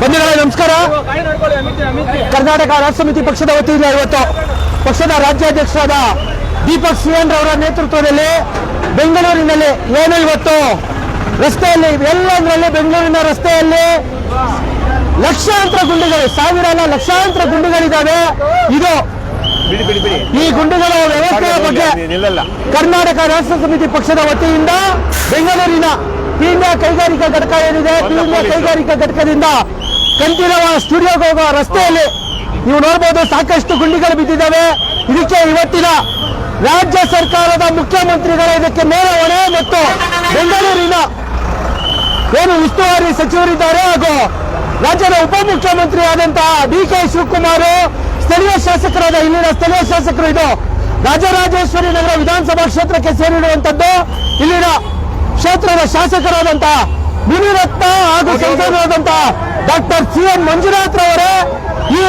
ಬಂಧುಗಳೇ ನಮಸ್ಕಾರ. ಕರ್ನಾಟಕ ರಾಜ್ಯ ಸಮಿತಿ ಪಕ್ಷದ ವತಿಯಿಂದ ಇವತ್ತು ಪಕ್ಷದ ರಾಜ್ಯಾಧ್ಯಕ್ಷರಾದ ದೀಪಕ್ ಸಿಎನ್ ಅವರ ನೇತೃತ್ವದಲ್ಲಿ ಬೆಂಗಳೂರಿನಲ್ಲಿ ಏನು ಇವತ್ತು? ರಸ್ತೆಯಲ್ಲಿ ಎಲ್ಲಂದ್ರಲ್ಲಿ ಬೆಂಗಳೂರಿನ ರಸ್ತೆಯಲ್ಲಿ ಲಕ್ಷಾಂತರ ಗುಂಡಿಗಳು ಸಾವಿರ ಅಲ್ಲ ಲಕ್ಷಾಂತರ ಗುಂಡುಗಳಿದ್ದಾವೆ. ಇದು ಈ ಗುಂಡುಗಳ ವ್ಯವಸ್ಥೆಯ ಬಗ್ಗೆ ಕರ್ನಾಟಕ ರಾಷ್ಟ್ರ ಸಮಿತಿ ಪಕ್ಷದ ವತಿಯಿಂದ ಬೆಂಗಳೂರಿನ ಪೀಣ್ಯ ಕೈಗಾರಿಕಾ ಘಟಕ ಏನಿದೆ? ಕೈಗಾರಿಕಾ ಘಟಕದಿಂದ ಕಂಠೀರವ ಸ್ಟುಡಿಯೋಗೆ ಹೋಗುವ ರಸ್ತೆಯಲ್ಲಿ ನೀವು ನೋಡಬಹುದು ಸಾಕಷ್ಟು ಗುಂಡಿಗಳು ಬಿದ್ದಿದ್ದಾವೆ. ಇದಕ್ಕೆ ಇವತ್ತಿನ ರಾಜ್ಯ ಸರ್ಕಾರದ ಮುಖ್ಯಮಂತ್ರಿಗಳ ಇದಕ್ಕೆ ನೇರ ಹೊಣೆ ಮತ್ತು ಬೆಂಗಳೂರಿನ ಏನು ಉಸ್ತುವಾರಿ ಸಚಿವರಿದ್ದಾರೆ ಹಾಗೂ ರಾಜ್ಯದ ಉಪಮುಖ್ಯಮಂತ್ರಿ ಆದಂತಹ ಡಿ ಕೆ ಶಿವಕುಮಾರ್ ಸ್ಥಳೀಯ ಶಾಸಕರಾದ ಇಲ್ಲಿನ ಸ್ಥಳೀಯ ಶಾಸಕರು ಇದು ರಾಜರಾಜೇಶ್ವರಿ ನಗರ ವಿಧಾನಸಭಾ ಕ್ಷೇತ್ರಕ್ಕೆ ಸೇರಿರುವಂತದ್ದು. ಇಲ್ಲಿನ ಕ್ಷೇತ್ರದ ಶಾಸಕರಾದಂತಹ ಮುನಿರತ್ನ ಹಾಗೂ ಸಂಸದರಾದಂತಹ ಡಾಕ್ಟರ್ ಸಿ ಎನ್ ಮಂಜುನಾಥ್ ರವರೇ ಈ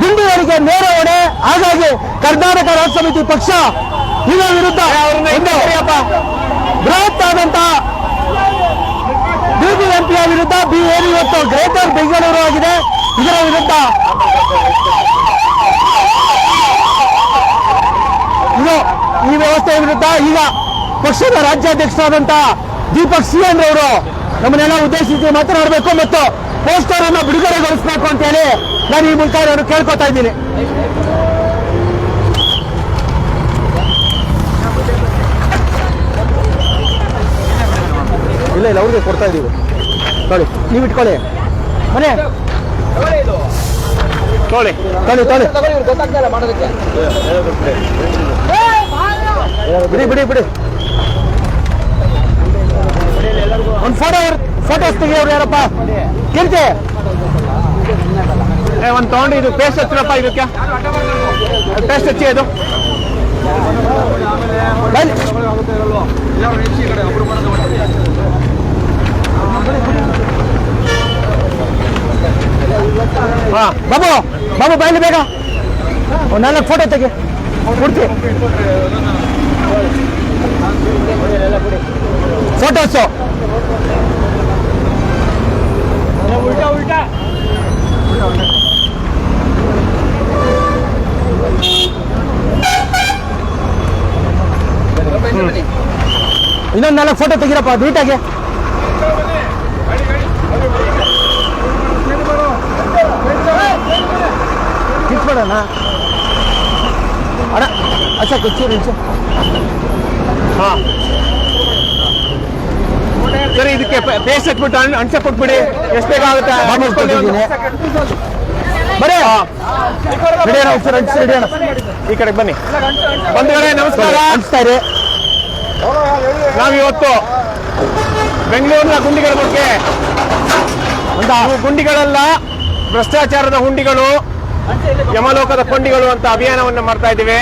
ಗುಂಡುಗಳಿಗೆ ನೇರ ಹೊಣೆ. ಹಾಗಾಗಿ ಕರ್ನಾಟಕ ರಾಜ್ಯ ಸಮಿತಿ ಪಕ್ಷ ಇದರ ವಿರುದ್ಧ ಬೃಹತ್ ಆದಂತಹ ಬಿಬಿಎಂಪಿಯ ವಿರುದ್ಧ ಬಿ ಏನು ಇವತ್ತು ಗ್ರೇಟರ್ ಬೆಂಗಳೂರು ಆಗಿದೆ. ಇದರ ವಿರುದ್ಧ ಇದು ಈ ವ್ಯವಸ್ಥೆಯ ವಿರುದ್ಧ ಈಗ ಪಕ್ಷದ ರಾಜ್ಯಾಧ್ಯಕ್ಷರಾದಂತಹ ದೀಪಕ್ ಸಿಎನ್ ರವರು ನಮ್ಮನ್ನೆಲ್ಲ ಉದ್ದೇಶಿಸಿ ಮಾತನಾಡಬೇಕು ಮತ್ತು ಪೋಸ್ಟರ್ ಅನ್ನು ಬಿಡುಗಡೆಗೊಳಿಸಬೇಕು ಅಂತ ಹೇಳಿ ನಾನು ಈ ಮೂಲಕ ನಾನು ಕೇಳ್ಕೊತಾ ಇದ್ದೀನಿ. ಇಲ್ಲ ಇಲ್ಲ ಅವ್ರಿಗೆ ಕೊಡ್ತಾ ಇದೀವಿ ನೋಡಿ ನೀವು ಇಟ್ಕೊಳ್ಳಿ. ಮನೆ. ತೊಳಿ ತೊಳಿ ತೊಳಿ. ಬಿಡಿ ಬಿಡಿ ಬಿಡಿ. ಒಂದು ಫೋಟೋ ಫೋಟೋಸ್ ತೆಗಿಯೋರು ಯಾರಪ್ಪ? ಕೀರ್ತಿ? ಒಂದು ತಗೊಂಡು ಇದು ಪೇಸ್ಟ್ ಹಚ್ಚಿರಪ್ಪ ಇದಕ್ಕೆ. ಪೇಸ್ಟ್ ಹಚ್ಚಿ ಅದು. ಹಾ, ಬಾಬು ಬಾಬು ಬಯಲು ಬೇಗ. ಒಂದು ನಾಲ್ಕು ಫೋಟೋ ತೆಗಿ. ಕೊಡ್ತಿ. ಫೋಟೋಸು ಇನ್ನೊಂದು ನಾಲ್ಕು ಫೋಟೋ ತೆಗಿರಪ್ಪ ನೀಟಾಗಿ ಕಿತ್ಬೇಡಣ್ಣ ಅಣ್ಣ ಅಚ್ಚ ಕುಚ್ಚೂರು ಹಾ. ಸರಿ ಇದಕ್ಕೆ ಪೇಸ್ಟ್ ಹಚ್ಬಿಟ್ಟು ಅಣ್- ಅಂಟಿಸ ಕೊಟ್ಬಿಡಿ. ಎಷ್ಟು ಬೇಕಾಗುತ್ತೆ ಬರೀ ಸರ್ ಈ ಕಡೆಗೆ ಬನ್ನಿ. ಬಂಧುಗಳೇ ನಮಸ್ಕಾರ. ಅಂಟಿಸ್ತಾ ಇರಿ. ನಾವಿವತ್ತು ಬೆಂಗಳೂರಿನ ಗುಂಡಿಗಳ ಬಗ್ಗೆ ಗುಂಡಿಗಳೆಲ್ಲ ಭ್ರಷ್ಟಾಚಾರದ ಹುಂಡಿಗಳು ಯಮಲೋಕದ ಕೊಂಡಿಗಳು ಅಂತ ಅಭಿಯಾನವನ್ನು ಮಾಡ್ತಾ ಇದ್ದೀವಿ.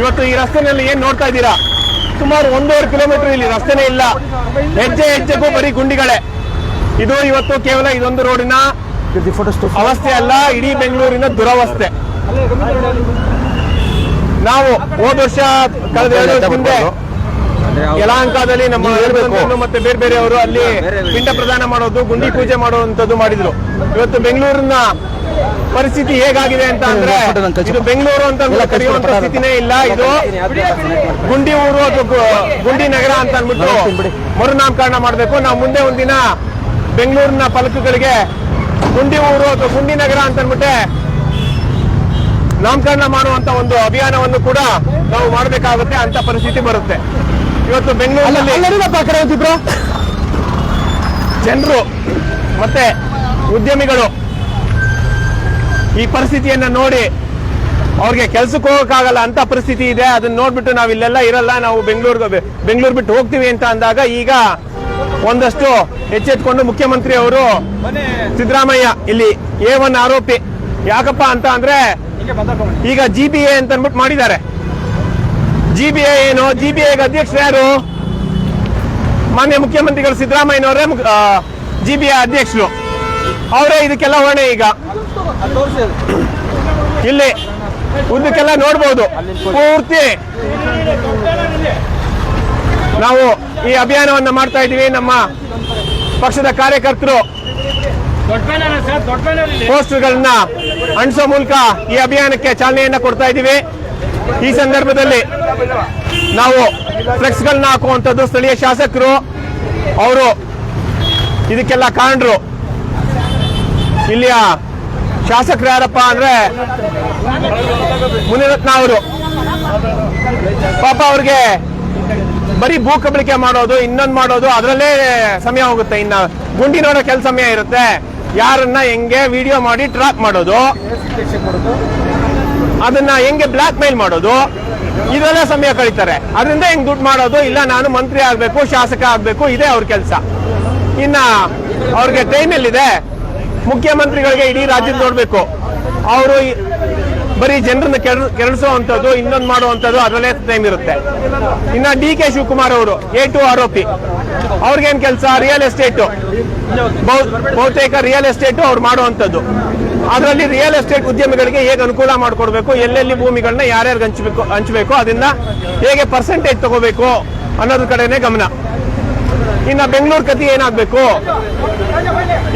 ಇವತ್ತು ಈ ರಸ್ತೆನಲ್ಲಿ ಏನ್ ನೋಡ್ತಾ ಇದ್ದೀರಾ? ಸುಮಾರು ಒಂದೂವರೆ ಕಿಲೋಮೀಟರ್ ಇಲ್ಲಿ ರಸ್ತೆನೇ ಇಲ್ಲ. ಹೆಜ್ಜೆ ಹೆಜ್ಜೆಗೂ ಬರೀ ಗುಂಡಿಗಳೇ. ಇದು ಇವತ್ತು ಕೇವಲ ಇದೊಂದು ರೋಡಿನ ಅವಸ್ಥೆ ಅಲ್ಲ ಇಡೀ ಬೆಂಗಳೂರಿನ ದುರವಸ್ಥೆ. ನಾವು ಹೋದ ವರ್ಷ ಕಳೆದ ಎರಡು ವರ್ಷ ಮುಂದೆ ಯಲಹಂಕದಲ್ಲಿ ನಮ್ಮ ಮತ್ತೆ ಬೇರೆ ಬೇರೆಯವರು ಅಲ್ಲಿ ಪಿಂಡ ಪ್ರದಾನ ಮಾಡೋದು ಗುಂಡಿ ಪೂಜೆ ಮಾಡುವಂತದ್ದು ಮಾಡಿದ್ರು. ಇವತ್ತು ಬೆಂಗಳೂರಿನ ಪರಿಸ್ಥಿತಿ ಹೇಗಾಗಿದೆ ಅಂತ ಅಂದ್ರೆ ಇದು ಬೆಂಗಳೂರು ಅಂತ ಕರೆಯುವಂತ ಸ್ಥಿತಿನೇ ಇಲ್ಲ ಇದು ಗುಂಡಿ ಊರು ಅಥವಾ ಗುಂಡಿ ನಗರ ಅಂತ ಅಂದ್ಬಿಟ್ಟು. ಮರುನಾಮಕರಣ ಮಾಡಬೇಕು ನಾವು ಮುಂದೆ ಒಂದಿನ ಬೆಂಗಳೂರಿನ ಫಲಕಗಳಿಗೆ ಗುಂಡಿ ಊರು ಅಥವಾ ಗುಂಡಿ ನಗರ ಅಂತ ಅಂದ್ಬಿಟ್ಟೆ ನಾಮಕರಣ ಮಾಡುವಂತ ಒಂದು ಅಭಿಯಾನವನ್ನು ಕೂಡ ನಾವು ಮಾಡಬೇಕಾಗುತ್ತೆ ಅಂತ ಪರಿಸ್ಥಿತಿ ಬರುತ್ತೆ ಇವತ್ತು ಬೆಂಗಳೂರಿನಲ್ಲಿ ಜನರು ಮತ್ತೆ ಉದ್ಯಮಿಗಳು ಈ ಪರಿಸ್ಥಿತಿಯನ್ನ ನೋಡಿ ಅವ್ರಿಗೆ ಕೆಲ್ಸಕ್ಕೆ ಹೋಗಕ್ಕಾಗಲ್ಲ ಅಂತ ಪರಿಸ್ಥಿತಿ ಇದೆ. ಅದನ್ನ ನೋಡ್ಬಿಟ್ಟು ನಾವು ಇಲ್ಲೆಲ್ಲ ಇರಲ್ಲ. ನಾವು ಬೆಂಗಳೂರಿಗೆ ಬೆಂಗಳೂರು ಬಿಟ್ಟು ಹೋಗ್ತೀವಿ ಅಂತ ಅಂದಾಗ ಈಗ ಒಂದಷ್ಟು ಎಚ್ಚೆತ್ಕೊಂಡು ಮುಖ್ಯಮಂತ್ರಿ ಅವರು ಸಿದ್ದರಾಮಯ್ಯ ಇಲ್ಲಿ ಎ ಒನ್ ಆರೋಪಿ ಯಾಕಪ್ಪ ಅಂತ ಅಂದ್ರೆ ಈಗ ಜಿ ಬಿ ಎ ಅಂತ ಅನ್ಬಿಟ್ಟು ಮಾಡಿದ್ದಾರೆ. ಜಿ ಬಿ ಎ ಏನು? ಜಿ ಬಿ ಎಗೆ ಅಧ್ಯಕ್ಷರು ಯಾರು? ಮಾನ್ಯ ಮುಖ್ಯಮಂತ್ರಿಗಳು ಸಿದ್ದರಾಮಯ್ಯನವರೇ ಜಿ ಬಿ ಎ ಅಧ್ಯಕ್ಷರು. ಅವರೇ ಇದಕ್ಕೆಲ್ಲ ಹೊಣೆ ಈಗ. ಇಲ್ಲಿ ಉದ್ದಕ್ಕೆಲ್ಲ ನೋಡ್ಬೋದು. ಪೂರ್ತಿ ನಾವು ಈ ಅಭಿಯಾನವನ್ನ ಮಾಡ್ತಾ ಇದ್ದೀವಿ. ನಮ್ಮ ಪಕ್ಷದ ಕಾರ್ಯಕರ್ತರು ಪೋಸ್ಟರ್ಗಳನ್ನ ಅಂಟಿಸೋ ಮೂಲಕ ಈ ಅಭಿಯಾನಕ್ಕೆ ಚಾಲನೆಯನ್ನ ಕೊಡ್ತಾ ಇದ್ದೀವಿ. ಈ ಸಂದರ್ಭದಲ್ಲಿ ನಾವು ಫ್ಲೆಕ್ಸ್ಗಳನ್ನ ಹಾಕುವಂಥದ್ದು ಸ್ಥಳೀಯ ಶಾಸಕರು, ಅವರು ಇದಕ್ಕೆಲ್ಲ ಕಾರಣರು ಇಲ್ಲಿಯ ಶಾಸಕರು ಯಾರಪ್ಪ ಅಂದ್ರೆ ಮುನಿರತ್ನ ಅವರು. ಪಾಪ ಅವ್ರಿಗೆ ಬರೀ ಭೂ ಕಬಳಿಕೆ ಮಾಡೋದು, ಇನ್ನೊಂದು ಮಾಡೋದು, ಅದರಲ್ಲೇ ಸಮಯ ಹೋಗುತ್ತೆ. ಇನ್ನ ಗುಂಡಿ ನೋಡೋ ಕೆಲಸ ಸಮಯ ಇರುತ್ತೆ. ಯಾರನ್ನ ಹೆಂಗೆ ವಿಡಿಯೋ ಮಾಡಿ ಟ್ರ್ಯಾಕ್ ಮಾಡೋದು, ಅದನ್ನ ಹೆಂಗೆ ಬ್ಲಾಕ್ ಮೇಲ್ ಮಾಡೋದು ಇದೆಲ್ಲ ಸಮಯ ಕಳೀತಾರೆ. ಅದರಿಂದ ಹೆಂಗ್ ದುಡ್ಡು ಮಾಡೋದು, ಇಲ್ಲ ನಾನು ಮಂತ್ರಿ ಆಗ್ಬೇಕು, ಶಾಸಕ ಆಗ್ಬೇಕು, ಇದೇ ಅವ್ರ ಕೆಲಸ. ಇನ್ನ ಅವ್ರಿಗೆ ಟೈಮ್ ಎಲ್ಲಿದೆ? ಮುಖ್ಯಮಂತ್ರಿಗಳಿಗೆ ಇಡೀ ರಾಜ್ಯದ ನೋಡ್ಬೇಕು. ಅವರು ಬರೀ ಜನರನ್ನ ಕೆರಳಿಸುವಂಥದ್ದು, ಇನ್ನೊಂದು ಮಾಡುವಂಥದ್ದು ಅದರಲ್ಲೇ ಟೈಮ್ ಇರುತ್ತೆ. ಇನ್ನ ಡಿ ಕೆ ಶಿವಕುಮಾರ್ ಅವರು ಎ ಟು ಆರೋಪಿ. ಅವ್ರಿಗೇನ್ ಕೆಲಸ? ರಿಯಲ್ ಎಸ್ಟೇಟ್ ಬಹುತೇಕ ರಿಯಲ್ ಎಸ್ಟೇಟ್ ಅವ್ರು ಮಾಡುವಂಥದ್ದು. ಅದರಲ್ಲಿ ರಿಯಲ್ ಎಸ್ಟೇಟ್ ಉದ್ಯಮಿಗಳಿಗೆ ಹೇಗೆ ಅನುಕೂಲ ಮಾಡಿಕೊಡ್ಬೇಕು? ಎಲ್ಲೆಲ್ಲಿ ಭೂಮಿಗಳನ್ನ ಯಾರ್ಯಾರಿಗೆ ಹಂಚಬೇಕು ಹಂಚಬೇಕು? ಅದನ್ನ ಹೇಗೆ ಪರ್ಸೆಂಟೇಜ್ ತಗೋಬೇಕು ಅನ್ನೋದ್ರ ಕಡೆನೆ ಗಮನ. ಇನ್ನ ಬೆಂಗಳೂರು ಕತಿ ಏನಾಗಬೇಕು?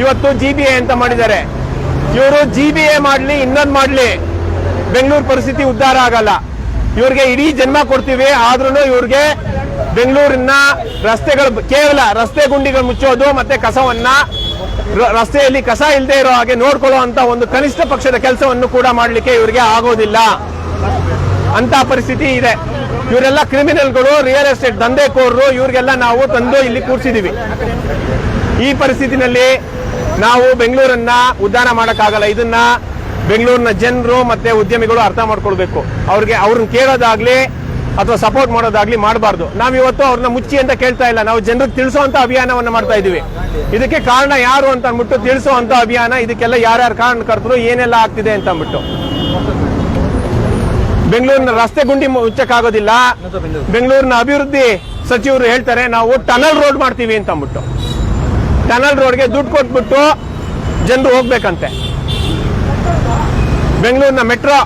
ಇವತ್ತು ಜಿ ಬಿ ಎ ಅಂತ ಮಾಡಿದ್ದಾರೆ. ಇವರು ಜಿ ಬಿ ಎ ಮಾಡ್ಲಿ, ಇನ್ನೊಂದು ಮಾಡ್ಲಿ. ಬೆಂಗಳೂರು ಪರಿಸ್ಥಿತಿ ಉದ್ಧಾರ ಆಗಲ್ಲ. ಇವ್ರಿಗೆ ಇಡೀ ಜನ್ಮ ಕೊಡ್ತೀವಿ ಆದ್ರೂ ಇವ್ರಿಗೆ ಬೆಂಗಳೂರಿನ ರಸ್ತೆಗಳು, ಕೇವಲ ರಸ್ತೆ ಗುಂಡಿಗಳು ಮುಚ್ಚೋದು ಮತ್ತೆ ಕಸವನ್ನ ರಸ್ತೆಯಲ್ಲಿ ಕಸ ಇಲ್ಲದೆ ಇರೋ ಹಾಗೆ ನೋಡ್ಕೊಳ್ಳೋ ಅಂತ ಒಂದು ಕನಿಷ್ಠ ಪಕ್ಷದ ಕೆಲಸವನ್ನು ಕೂಡ ಮಾಡಲಿಕ್ಕೆ ಇವರಿಗೆ ಆಗೋದಿಲ್ಲ. ಅಂತ ಪರಿಸ್ಥಿತಿ ಇದೆ. ಇವರೆಲ್ಲ ಕ್ರಿಮಿನಲ್ಗಳು ರಿಯಲ್ ಎಸ್ಟೇಟ್ ದಂಧೆಕೋರರು, ಇವರಿಗೆಲ್ಲ ನಾವು ತಂದು ಇಲ್ಲಿ ಕೂರಿಸಿದೀವಿ. ಈ ಪರಿಸ್ಥಿತಿನಲ್ಲಿ ನಾವು ಬೆಂಗಳೂರನ್ನ ಉದ್ಧಾರ ಮಾಡಕ್ಕಾಗಲ್ಲ. ಇದನ್ನ ಬೆಂಗಳೂರಿನ ಜನರು ಮತ್ತೆ ಉದ್ಯಮಿಗಳು ಅರ್ಥ ಮಾಡ್ಕೊಳ್ಬೇಕು. ಅವ್ರಿಗೆ ಅವ್ರನ್ನ ಕೇಳೋದಾಗ್ಲಿ ಅಥವಾ ಸಪೋರ್ಟ್ ಮಾಡೋದಾಗ್ಲಿ ಮಾಡಬಾರ್ದು. ನಾವು ಇವತ್ತು ಅವ್ರನ್ನ ಮುಚ್ಚಿ ಅಂತ ಕೇಳ್ತಾ ಇಲ್ಲ. ನಾವು ಜನರಿಗೆ ತಿಳಿಸುವಂತ ಅಭಿಯಾನವನ್ನ ಮಾಡ್ತಾ ಇದೀವಿ. ಇದಕ್ಕೆ ಕಾರಣ ಯಾರು ಅಂತ ಅಂದ್ಬಿಟ್ಟು ತಿಳಿಸುವಂತ ಅಭಿಯಾನ ಇದಕ್ಕೆಲ್ಲ ಯಾರ್ಯಾರು ಕಾರಣಕರ್ತರು ಏನೆಲ್ಲ ಆಗ್ತಿದೆ ಅಂತ ಅಂದ್ಬಿಟ್ಟು. ಬೆಂಗಳೂರಿನ ರಸ್ತೆ ಗುಂಡಿ ಮುಚ್ಚಕ್ಕಾಗೋದಿಲ್ಲ. ಬೆಂಗಳೂರಿನ ಅಭಿವೃದ್ಧಿ ಸಚಿವರು ಹೇಳ್ತಾರೆ ನಾವು ಟನಲ್ ರೋಡ್ ಮಾಡ್ತೀವಿ ಅಂತ ಅಂದ್ಬಿಟ್ಟು. ಟನಲ್ ರೋಡ್ಗೆ ದುಡ್ಡು ಕೊಟ್ಬಿಟ್ಟು ಜನರು ಹೋಗ್ಬೇಕಂತೆ. ಬೆಂಗಳೂರಿನ ಮೆಟ್ರೋ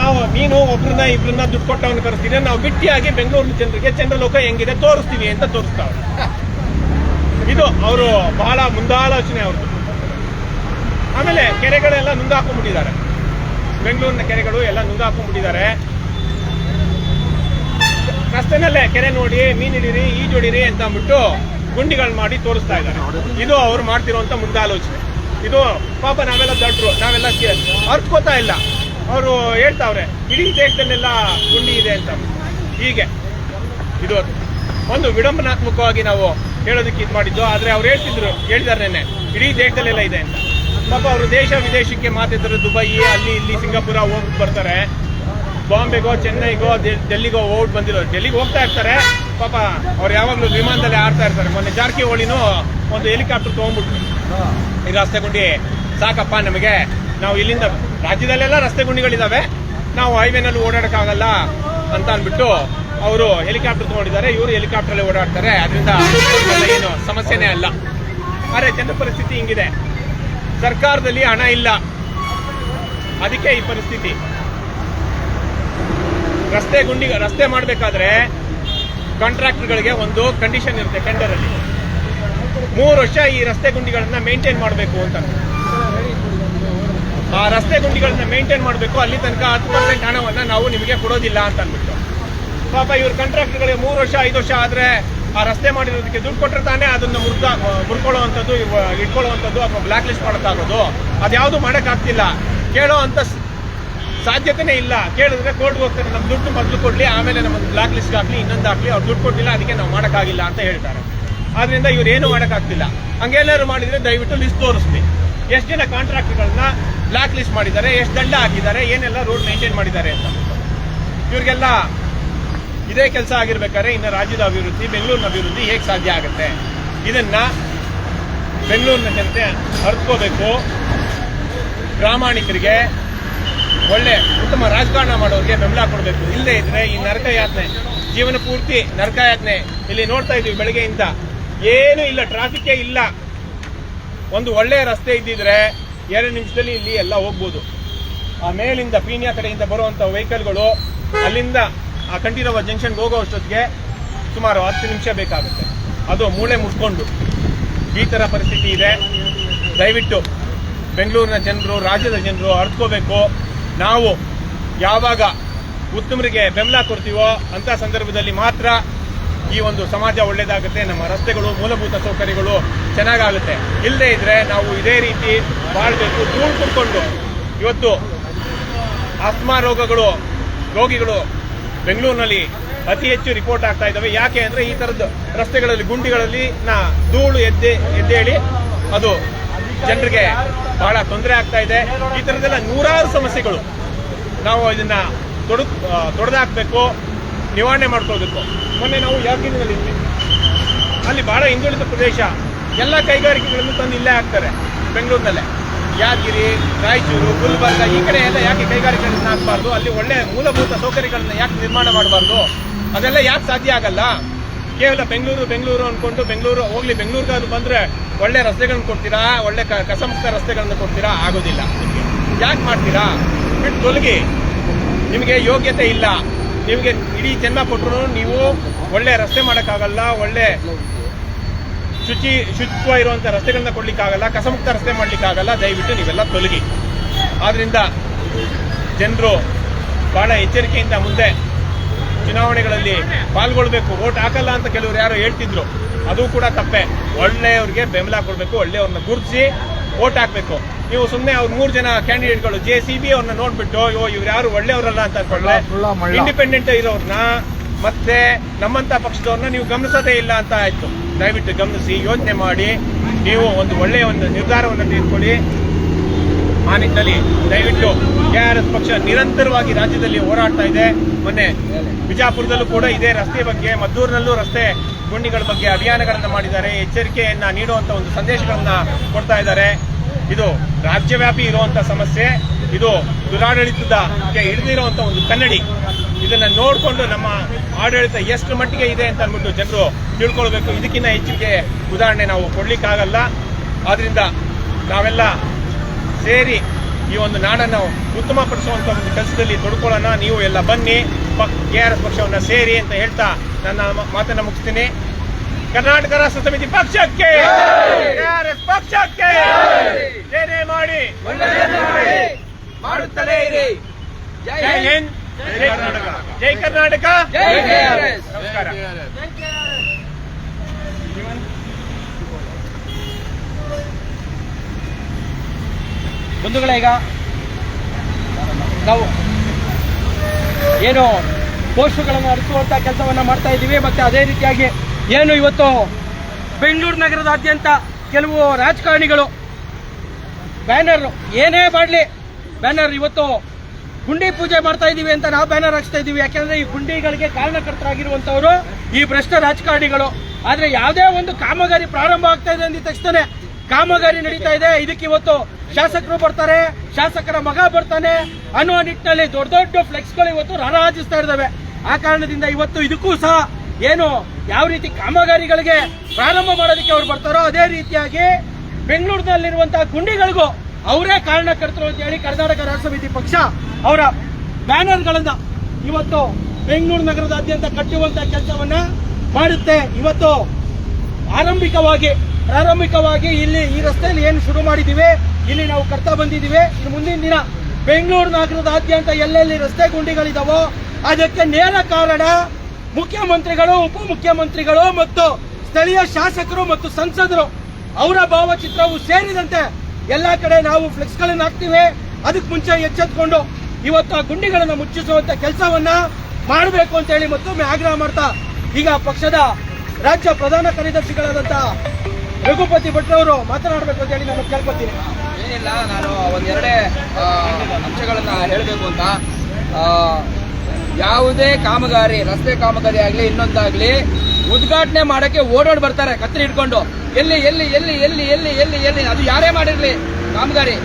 ನಾವು ನೀನು ಒಬ್ರನ್ನ ಇಬ್ರನ್ನ ದುಡ್ಡು ಕೊಟ್ಟವನ್ನ ಕರೆಸ್ತೀನಿ ನಾವು ಬಿಟ್ಟಿಯಾಗಿ ಬೆಂಗಳೂರಿನ ಜನರಿಗೆ ಚಂದ್ರಲೋಕ ಹೆಂಗಿದೆ ತೋರಿಸ್ತೀವಿ ಅಂತ ತೋರಿಸ್ತಾವ್ರು. ಇದು ಅವರು ಬಹಳ ಮುಂದಾಲೋಚನೆ ಅವ್ರದ್ದು. ಆಮೇಲೆ ಕೆರೆಗಳೆಲ್ಲ ನುಂಗಾಕೊಂಡ್ಬಿಟ್ಟಿದ್ದಾರೆ. ಬೆಂಗಳೂರಿನ ಕೆರೆಗಳು ಎಲ್ಲ ನುಂಗಾಕೊಂಡ್ಬಿಟ್ಟಿದ್ದಾರೆ. ರಸ್ತೆನಲ್ಲೇ ಕೆರೆ ನೋಡಿ, ಮೀನ್ ಹಿಡೀರಿ ಈಜೊಡಿರಿ ಅಂತ ಅಂದ್ಬಿಟ್ಟು ಗುಂಡಿಗಳು ಮಾಡಿ ತೋರಿಸ್ತಾ ಇದ್ದಾರೆ. ಇದು ಅವ್ರು ಮಾಡ್ತಿರುವಂತ ಮುಂದಾಲೋಚನೆ. ಇದು ಪಾಪ ನಾವೆಲ್ಲ ದಡ್ರು, ನಾವೆಲ್ಲ ಅರ್ಕೋತಾ ಇಲ್ಲ. ಅವರು ಹೇಳ್ತಾವ್ರೆ, ಇಡೀ ದೇಶದಲ್ಲೆಲ್ಲ ಗುಂಡಿ ಇದೆ ಅಂತ. ಹೀಗೆ. ಇದು ಒಂದು ವಿಡಂಬನಾತ್ಮಕವಾಗಿ ನಾವು ಹೇಳೋದಕ್ಕೆ ಇದು ಮಾಡಿದ್ದು. ಆದ್ರೆ ಅವ್ರು ಹೇಳ್ತಿದ್ರು, ಹೇಳಿದಾರೆ ನೆನ್ನೆ, ಇಡೀ ದೇಶದಲ್ಲೆಲ್ಲ ಇದೆ ಅಂತ. ಪಾಪ ಅವರು ದೇಶ ವಿದೇಶಕ್ಕೆ ಮಾತಿದ್ರು ದುಬೈ, ಅಲ್ಲಿ ಇಲ್ಲಿ ಸಿಂಗಾಪುರ ಹೋಗಿ ಬರ್ತಾರೆ. ಬಾಂಬೆಗೋ, ಚೆನ್ನೈಗೋ ಡೆಲ್ಲಿಗೋ ಹೋಗಿ ಬಂದಿರೋ ಡೆಲ್ಲಿಗೆ ಹೋಗ್ತಾ ಇರ್ತಾರೆ. ಪಾಪ ಅವ್ರು ಯಾವಾಗಲೂ ವಿಮಾನದಲ್ಲಿ ಆಡ್ತಾ ಇರ್ತಾರೆ. ಮೊನ್ನೆ ಜಾರಕಿಹೊಳಿನೂ ಒಂದು ಹೆಲಿಕಾಪ್ಟರ್ ತಗೊಂಡ್ಬಿಟ್ರು. ಈ ರಸ್ತೆ ಗುಂಡಿ ಸಾಕಪ್ಪ ನಮಗೆ. ನಾವು ಇಲ್ಲಿಂದ ರಾಜ್ಯದಲ್ಲೆಲ್ಲ ರಸ್ತೆ ಗುಂಡಿಗಳಿದ್ದಾವೆ ನಾವು ಹೈವೇನಲ್ಲಿ ಓಡಾಡಕ್ಕಾಗಲ್ಲ ಅಂತ ಅಂದ್ಬಿಟ್ಟು ಅವರು ಹೆಲಿಕಾಪ್ಟರ್ ತಗೊಂಡಿದ್ದಾರೆ. ಇವರು ಹೆಲಿಕಾಪ್ಟರ್ ಓಡಾಡ್ತಾರೆ. ಅದರಿಂದ ಏನು ಸಮಸ್ಯೆನೇ ಅಲ್ಲ. ಆದರೆ ಜನ ಪರಿಸ್ಥಿತಿ ಹಿಂಗಿದೆ. ಸರ್ಕಾರದಲ್ಲಿ ಹಣ ಇಲ್ಲ. ಅದಕ್ಕೆ ಈ ಪರಿಸ್ಥಿತಿ. ರಸ್ತೆ ಗುಂಡಿ, ರಸ್ತೆ ಮಾಡಬೇಕಾದ್ರೆ ಕಾಂಟ್ರಾಕ್ಟರ್ಗಳಿಗೆ ಒಂದು ಕಂಡೀಷನ್ ಇರುತ್ತೆ ಟೆಂಡರ್ ಅಲ್ಲಿ. ಮೂರು ವರ್ಷ ಈ ರಸ್ತೆ ಗುಂಡಿಗಳನ್ನು ಮೇಂಟೈನ್ ಮಾಡಬೇಕು ಅಂತ. ಆ ರಸ್ತೆ ಗುಂಡಿಗಳನ್ನ ಮೇಂಟೈನ್ ಮಾಡಬೇಕು, ಅಲ್ಲಿ ತನಕ ಹತ್ತು ಪರ್ಸೆಂಟ್ ಹಣವನ್ನ ನಾವು ನಿಮಗೆ ಕೊಡೋದಿಲ್ಲ ಅಂತ ಅಂದ್ಬಿಟ್ಟು. ಪಾಪ ಇವ್ರ ಕಾಂಟ್ರಾಕ್ಟರ್ಗಳಿಗೆ ಮೂರು ವರ್ಷ, ಐದು ವರ್ಷ ಆದ್ರೆ ಆ ರಸ್ತೆ ಮಾಡಿರೋದಕ್ಕೆ ದುಡ್ಡು ಕೊಟ್ಟರೆ ತಾನೇ ಅದನ್ನ ಮುರ್ದ, ಮುರ್ಕೊಳ್ಳುವಂಥದ್ದು ಇಟ್ಕೊಳ್ಳುವಂಥದ್ದು ಅಥವಾ ಬ್ಲಾಕ್ ಲಿಸ್ಟ್ ಮಾಡೋಕ್ಕಾಗೋದು. ಅದ್ಯಾವುದು ಮಾಡೋಕ್ಕಾಗ್ತಿಲ್ಲ. ಕೇಳೋ ಅಂತ ಸಾಧ್ಯತೆ ಸಾಧ್ಯತೆನೇ ಇಲ್ಲ. ಕೇಳಿದ್ರೆ ಕೋರ್ಟ್ಗೆ ಹೋಗ್ತಾರೆ ನಮ್ಮ ದುಡ್ಡು ಮೊದಲು ಕೊಡ್ಲಿ, ಆಮೇಲೆ ನಮ್ಮದು ಬ್ಲಾಕ್ ಲಿಸ್ಟ್ ಹಾಕಲಿ, ಇನ್ನೊಂದು ಹಾಕ್ಲಿ, ಅವ್ರು ದುಡ್ಡು ಕೊಟ್ಟಿಲ್ಲ ಅದಕ್ಕೆ ನಾವು ಮಾಡೋಕ್ಕಾಗಿಲ್ಲ ಅಂತ ಹೇಳ್ತಾರೆ. ಆದ್ರಿಂದ ಇವ್ರು ಏನು ಮಾಡೋಕ್ಕಾಗ್ತಿಲ್ಲ. ಹಂಗೇನಾದ್ರು ಮಾಡಿದ್ರೆ ದಯವಿಟ್ಟು ಲಿಸ್ಟ್ ತೋರಿಸ್ಲಿ. ಎಷ್ಟು ಜನ ಕಾಂಟ್ರಾಕ್ಟ್ಗಳನ್ನ ಬ್ಲಾಕ್ ಲಿಸ್ಟ್ ಮಾಡಿದ್ದಾರೆ. ಎಷ್ಟು ದಂಡ ಹಾಕಿದ್ದಾರೆ, ಏನೆಲ್ಲ ರೋಡ್ ಮೇಂಟೈನ್ ಮಾಡಿದ್ದಾರೆ ಅಂತ. ಇವರಿಗೆಲ್ಲ ಇದೇ ಕೆಲಸ ಆಗಿರ್ಬೇಕಾದ್ರೆ ಇನ್ನು ರಾಜ್ಯದ ಅಭಿವೃದ್ಧಿ, ಬೆಂಗಳೂರಿನ ಅಭಿವೃದ್ಧಿ ಹೇಗೆ ಸಾಧ್ಯ ಆಗುತ್ತೆ? ಇದನ್ನ ಬೆಂಗಳೂರಿನ ಜನತೆ ಅರ್ತ್ಕೋಬೇಕು. ಪ್ರಾಮಾಣಿಕರಿಗೆ ಒಳ್ಳೆ ಉತ್ತಮ ರಾಜಕಾರಣ ಮಾಡೋರಿಗೆ ಬೆಂಬಲ ಕೊಡಬೇಕು. ಇಲ್ಲದೆ ಇದ್ರೆ ಈ ನರಕ ಯಾತನೆ ಜೀವನ ಪೂರ್ತಿ ನರಕ ಯಾತನೆ ಇಲ್ಲಿ ನೋಡ್ತಾ ಇದೀವಿ ಬೆಳಗ್ಗೆಯಿಂದ. ಏನು ಇಲ್ಲ ಟ್ರಾಫಿಕ್ಕೇ ಇಲ್ಲ. ಒಂದು ಒಳ್ಳೆಯ ರಸ್ತೆ ಇದ್ದಿದ್ರೆ ಎರಡು ನಿಮಿಷದಲ್ಲಿ ಇಲ್ಲಿ ಎಲ್ಲ ಹೋಗ್ಬೋದು. ಆ ಮೇಲಿಂದ ಪೀಣ್ಯ ಕಡೆಯಿಂದ ಬರುವಂತ ವೆಹಿಕಲ್ಗಳು ಅಲ್ಲಿಂದ ಆ ಕಂಠೀರವ ಜಂಕ್ಷನ್ಗೆ ಹೋಗೋ ಅಷ್ಟೊತ್ತಿಗೆ ಸುಮಾರು ಹತ್ತು ನಿಮಿಷ ಬೇಕಾಗುತ್ತೆ. ಅದು ಮೂಳೆ ಮುಟ್ಕೊಂಡು. ಈ ತರ ಪರಿಸ್ಥಿತಿ ಇದೆ. ದಯವಿಟ್ಟು ಬೆಂಗಳೂರಿನ ಜನರು, ರಾಜ್ಯದ ಜನರು ಅರ್ಥಕೋಬೇಕು ನಾವು ಯಾವಾಗ ಉತ್ತಮರಿಗೆ ಬೆಂಬಲ ಕೊಡ್ತೀವೋ ಅಂತ ಸಂದರ್ಭದಲ್ಲಿ ಮಾತ್ರ ಈ ಒಂದು ಸಮಾಜ ಒಳ್ಳೇದಾಗುತ್ತೆ, ನಮ್ಮ ರಸ್ತೆಗಳು, ಮೂಲಭೂತ ಸೌಕರ್ಯಗಳು ಚೆನ್ನಾಗಾಗುತ್ತೆ. ಇಲ್ಲದೆ ಇದ್ರೆ ನಾವು ಇದೇ ರೀತಿ ಬಾಳ್ಬೇಕು, ಧೂಳು ಕುಡ್ಕೊಂಡು. ಇವತ್ತು ಆಸ್ಮಾ ರೋಗಗಳು, ರೋಗಿಗಳು ಬೆಂಗಳೂರಿನಲ್ಲಿ ಅತಿ ಹೆಚ್ಚು ರಿಪೋರ್ಟ್ ಆಗ್ತಾ ಇದ್ದಾವೆ. ಯಾಕೆ ಅಂದ್ರೆ ಈ ತರದ ರಸ್ತೆಗಳಲ್ಲಿ, ಗುಂಡಿಗಳಲ್ಲಿ ನಾ ಧೂಳು ಎದ್ದೆ, ಎದ್ದೇಳಿ ಅದು ಜನರಿಗೆ ಬಹಳ ತೊಂದರೆ ಆಗ್ತಾ ಇದೆ. ಈ ತರದೆಲ್ಲ ನೂರಾರು ಸಮಸ್ಯೆಗಳು ನಾವು ಇದನ್ನ ತೊಡ ತೊಡೆದಾಕ್ಬೇಕು. ನಿವಾರಣೆ ಮಾಡ್ಕೋಬೇಕು ಮೊನ್ನೆ ನಾವು ಯಾಕಿನಲ್ಲಿ ಅಲ್ಲಿ ಬಹಳ ಹಿಂದುಳಿದ ಪ್ರದೇಶ. ಎಲ್ಲ ಕೈಗಾರಿಕೆಗಳನ್ನು ತಂದು ಇಲ್ಲೇ ಹಾಕ್ತಾರೆ ಬೆಂಗಳೂರಿನಲ್ಲೇ. ಯಾದಗಿರಿ, ರಾಯಚೂರು, ಗುಲ್ಬರ್ಗ, ಈ ಕಡೆ ಎಲ್ಲ ಯಾಕೆ ಕೈಗಾರಿಕೆಗಳನ್ನ ಹಾಕಬಾರ್ದು? ಅಲ್ಲಿ ಒಳ್ಳೆ ಮೂಲಭೂತ ಸೌಕರ್ಯಗಳನ್ನ ಯಾಕೆ ನಿರ್ಮಾಣ ಮಾಡಬಾರ್ದು? ಅದೆಲ್ಲ ಯಾಕೆ ಸಾಧ್ಯ ಆಗಲ್ಲ? ಕೇವಲ ಬೆಂಗಳೂರು ಬೆಂಗಳೂರು ಅನ್ಕೊಂಡು ಬೆಂಗಳೂರು, ಹೋಗ್ಲಿ, ಬೆಂಗಳೂರಿಗಾದ್ರು ಬಂದ್ರೆ ಒಳ್ಳೆ ರಸ್ತೆಗಳನ್ನ ಕೊಡ್ತೀರಾ? ಒಳ್ಳೆ ಕಸಮುಕ್ತ ರಸ್ತೆಗಳನ್ನು ಕೊಡ್ತೀರಾ? ಆಗೋದಿಲ್ಲ. ಯಾಕೆ ಮಾಡ್ತೀರಾ? ಬಿಟ್ಟು ತೊಲಗಿ. ನಿಮಗೆ ಯೋಗ್ಯತೆ ಇಲ್ಲ. ನಿಮಗೆ ಇಡೀ ಜನ್ಮ ಕೊಟ್ಟರು ನೀವು ಒಳ್ಳೆ ರಸ್ತೆ ಮಾಡೋಕ್ಕಾಗಲ್ಲ, ಒಳ್ಳೆ ಶುಚಿ, ಶುಚಿತ್ವ ಇರುವಂಥ ರಸ್ತೆಗಳನ್ನ ಕೊಡ್ಲಿಕ್ಕಾಗಲ್ಲ, ಕಸಮುಕ್ತ ರಸ್ತೆ ಮಾಡಲಿಕ್ಕಾಗಲ್ಲ, ದಯವಿಟ್ಟು ನೀವೆಲ್ಲ ತೊಲಗಿ. ಆದ್ರಿಂದ ಜನರು ಬಹಳ ಎಚ್ಚರಿಕೆಯಿಂದ ಮುಂದೆ ಚುನಾವಣೆಗಳಲ್ಲಿ ಪಾಲ್ಗೊಳ್ಬೇಕು, ವೋಟ್ ಹಾಕಲ್ಲ ಅಂತ ಕೆಲವರು ಯಾರೋ ಹೇಳ್ತಿದ್ರು. ಅದು ಕೂಡ ತಪ್ಪೆ. ಒಳ್ಳೆಯವ್ರಿಗೆ ಬೆಂಬಲ ಕೊಡಬೇಕು, ಒಳ್ಳೆಯವ್ರನ್ನ ಗುರುತಿಸಿ ವೋಟ್ ಹಾಕ್ಬೇಕು. ನೀವು ಸುಮ್ಮನೆ ಅವ್ರ ಮೂರು ಜನ ಕ್ಯಾಂಡಿಡೇಟ್ಗಳು ಜೆ ಸಿ ಬಿ ಅವ್ರನ್ನ ನೋಡ್ಬಿಟ್ಟು ಅಯ್ಯೋ ಇವ್ರು ಯಾರು ಒಳ್ಳೆಯವರಲ್ಲ ಅಂತ ಅನ್ಕೊಂಡ್ರೆ ಇಂಡಿಪೆಂಡೆಂಟ್ ಇರೋರ್ನ ಮತ್ತೆ ನಮ್ಮಂತ ಪಕ್ಷದವ್ರನ್ನ ನೀವು ಗಮನಿಸೋದೇ ಇಲ್ಲ ಅಂತ ಆಯ್ತು. ದಯವಿಟ್ಟು ಗಮನಿಸಿ ಯೋಚನೆ ಮಾಡಿ ನೀವು ಒಂದು ಒಳ್ಳೆಯ ಒಂದು ನಿರ್ಧಾರವನ್ನು ತೆಗೆದುಕೊಳ್ಳಿ. ಆ ನಿಟ್ಟಿನಲ್ಲಿ ದಯವಿಟ್ಟು ಕೆಆರ್ಎಸ್ ಪಕ್ಷ ನಿರಂತರವಾಗಿ ರಾಜ್ಯದಲ್ಲಿ ಹೋರಾಡ್ತಾ ಇದೆ. ಮೊನ್ನೆ ಬಿಜಾಪುರದಲ್ಲೂ ಕೂಡ ಇದೇ ರಸ್ತೆ ಬಗ್ಗೆ, ಮದ್ದೂರಿನಲ್ಲೂ ರಸ್ತೆ ಗುಂಡಿಗಳ ಬಗ್ಗೆ ಅಭಿಯಾನಗಳನ್ನು ಮಾಡಿದ್ದಾರೆ. ಎಚ್ಚರಿಕೆಯನ್ನ ನೀಡುವಂತ ಒಂದು ಸಂದೇಶಗಳನ್ನ ಕೊಡ್ತಾ ಇದ್ದಾರೆ. ಇದು ರಾಜ್ಯವ್ಯಾಪಿ ಇರುವಂತ ಸಮಸ್ಯೆ. ಇದು ದುರಾಡಳಿತದ ಹಿಡಿದಿರುವಂತ ಒಂದು ಕನ್ನಡಿ. ಇದನ್ನ ನೋಡಿಕೊಂಡು ನಮ್ಮ ಆಡಳಿತ ಎಷ್ಟು ಮಟ್ಟಿಗೆ ಇದೆ ಅಂತ ಅಂದ್ಬಿಟ್ಟು ಜನರು ತಿಳ್ಕೊಳ್ಬೇಕು. ಇದಕ್ಕಿಂತ ಹೆಚ್ಚಿಗೆ ಉದಾಹರಣೆ ನಾವು ಕೊಡ್ಲಿಕ್ಕಾಗಲ್ಲ. ಆದ್ರಿಂದ ನಾವೆಲ್ಲ ಸೇರಿ ಈ ಒಂದು ನಾಡನ್ನು ಉತ್ತಮಪಡಿಸುವಂತ ಒಂದು ಕೆಲಸದಲ್ಲಿ ತೊಡ್ಕೊಳ್ಳೋಣ. ನೀವು ಎಲ್ಲ ಬನ್ನಿ ಕೆ ಆರ್ ಎಸ್ ಪಕ್ಷವನ್ನ ಸೇರಿ ಅಂತ ಹೇಳ್ತಾ ನನ್ನ ಮಾತನ್ನು ಮುಗಿಸ್ತೀನಿ. ಕರ್ನಾಟಕ ರಾಷ್ಟ್ರ ಸಮಿತಿ ಪಕ್ಷಕ್ಕೆ! ಕೆಆರ್ಎಸ್ ಪಕ್ಷಕ್ಕೆ! ಏನೇ ಮಾಡಿ! ಮಾಡುತ್ತಲೇ ಇರಿ. ಜೈ ಹಿಂದ್ ಜೈ ಕರ್ನಾಟಕ. ಜೈ ಕರ್ನಾಟಕ. ನಮಸ್ಕಾರ. ಬಂಧುಗಳೇ, ಈಗ ನಾವು ಏನು ಪೋಸ್ಟ್ಗಳನ್ನು ಅರಿಸುವಂತ ಕೆಲಸವನ್ನ ಮಾಡ್ತಾ ಇದ್ದೀವಿ, ಮತ್ತೆ ಅದೇ ರೀತಿಯಾಗಿ ಏನು ಇವತ್ತು ಬೆಂಗಳೂರು ನಗರದಾದ್ಯಂತ ಕೆಲವು ರಾಜಕಾರಣಿಗಳು ಬ್ಯಾನರ್, ಏನೇ ಮಾಡಲಿ ಬ್ಯಾನರ್ ಇವತ್ತು ಗುಂಡಿ ಪೂಜೆ ಮಾಡ್ತಾ ಇದ್ದೀವಿ ಅಂತ ನಾವು ಬ್ಯಾನರ್ ಹಾಕ್ಸ್ತಾ ಇದ್ದೀವಿ. ಯಾಕೆಂದ್ರೆ ಈ ಗುಂಡಿಗಳಿಗೆ ಕಾರಣಕರ್ತರಾಗಿರುವಂತವರು ಈ ಭ್ರಷ್ಟ ರಾಜಕಾರಣಿಗಳು. ಆದ್ರೆ ಯಾವುದೇ ಒಂದು ಕಾಮಗಾರಿ ಪ್ರಾರಂಭ ಆಗ್ತಾ ಇದೆ ಅಂದಿದ ತಕ್ಷಣ ಕಾಮಗಾರಿ ನಡೀತಾ ಇದೆ. ಇದಕ್ಕೆ ಇವತ್ತು ಶಾಸಕರು ಬರ್ತಾರೆ. ಶಾಸಕರ ಮಗ ಬರ್ತಾನೆ. ಅನ್ನುವ ನಿಟ್ಟಿನಲ್ಲಿ ದೊಡ್ಡ ದೊಡ್ಡ ಫ್ಲೆಕ್ಸ್ಗಳು ಇವತ್ತು ರಾರಾಜಿಸ್ತಾ ಇದ್ದಾವೆ. ಆ ಕಾರಣದಿಂದ ಇವತ್ತು ಇದಕ್ಕೂ ಸಹ ಏನು ಯಾವ ರೀತಿ ಕಾಮಗಾರಿಗಳಿಗೆ ಪ್ರಾರಂಭ ಮಾಡೋದಕ್ಕೆ ಅವ್ರು ಬರ್ತಾರೋ ಅದೇ ರೀತಿಯಾಗಿ ಬೆಂಗಳೂರಿನಲ್ಲಿರುವಂತಹ ಗುಂಡಿಗಳಿಗೂ ಅವರೇ ಕಾರಣಕರ್ತರು ಅಂತ ಹೇಳಿ ಕರ್ನಾಟಕ ರಾಜ್ಯ ಸಮಿತಿ ಪಕ್ಷ ಅವರ ಬ್ಯಾನರ್ಗಳನ್ನ ಇವತ್ತು ಬೆಂಗಳೂರು ನಗರದಾದ್ಯಂತ ಕಟ್ಟುವಂತ ಕೆಲಸವನ್ನ ಮಾಡುತ್ತೆ. ಇವತ್ತು ಆರಂಭಿಕವಾಗಿ ಪ್ರಾರಂಭಿಕವಾಗಿ ಇಲ್ಲಿ ಈ ರಸ್ತೆಯಲ್ಲಿ ಏನು ಶುರು ಮಾಡಿದ್ದೀವಿ, ಇಲ್ಲಿ ನಾವು ಕರ್ತಾ ಬಂದಿದ್ದೀವಿ. ಇನ್ನು ಮುಂದಿನ ದಿನ ಬೆಂಗಳೂರು ನಗರದಾದ್ಯಂತ ಎಲ್ಲೆಲ್ಲಿ ರಸ್ತೆ ಗುಂಡಿಗಳಿದಾವೋ, ಅದಕ್ಕೆ ನೇರ ಕಾರಣ ಮುಖ್ಯಮಂತ್ರಿಗಳು, ಉಪಮುಖ್ಯಮಂತ್ರಿಗಳು ಮತ್ತು ಸ್ಥಳೀಯ ಶಾಸಕರು ಮತ್ತು ಸಂಸದರು ಅವರ ಭಾವಚಿತ್ರವು ಸೇರಿದಂತೆ ಎಲ್ಲ ಕಡೆ ನಾವು ಫ್ಲೆಕ್ಸ್ ಹಾಕ್ತೀವಿ. ಅದಕ್ಕೆ ಮುಂಚೆ ಎಚ್ಚೆತ್ಕೊಂಡು ಇವತ್ತು ಆ ಗುಂಡಿಗಳನ್ನು ಮುಚ್ಚಿಸುವಂತ ಕೆಲಸವನ್ನ ಮಾಡಬೇಕು ಅಂತ ಹೇಳಿ ಮತ್ತೊಮ್ಮೆ ಆಗ್ರಹ ಮಾಡ್ತಾ ಈಗ ಪಕ್ಷದ ರಾಜ್ಯ ಪ್ರಧಾನ ಕಾರ್ಯದರ್ಶಿಗಳಾದಂತ ರಘುಪತಿ ಭಟ್ರವರು ಮಾತನಾಡಬೇಕು ಅಂತ ಹೇಳಿ ನಾನು ಕೇಳ್ಕೊತೀನಿ. ಏನಿಲ್ಲ, ನಾನು ಒಂದೆರಡೇ ಅಂಶಗಳನ್ನ ಹೇಳಬೇಕು ಅಂತ. ಯಾವುದೇ ಕಾಮಗಾರಿ, ರಸ್ತೆ ಕಾಮಗಾರಿ ಆಗಲಿ, ಇನ್ನೊಂದಾಗ್ಲಿ, ಉದ್ಘಾಟನೆ ಮಾಡಕ್ಕೆ ಓಡೋಡ್ ಬರ್ತಾರೆ ಕತ್ತರಿ ಹಿಡ್ಕೊಂಡು. ಎಲ್ಲಿ ಎಲ್ಲಿ ಎಲ್ಲಿ ಎಲ್ಲಿ ಎಲ್ಲಿ ಎಲ್ಲಿ ಎಲ್ಲಿ, ಅದು ಯಾರೇ ಮಾಡಿರ್ಲಿ ಕಾಮಗಾರಿ.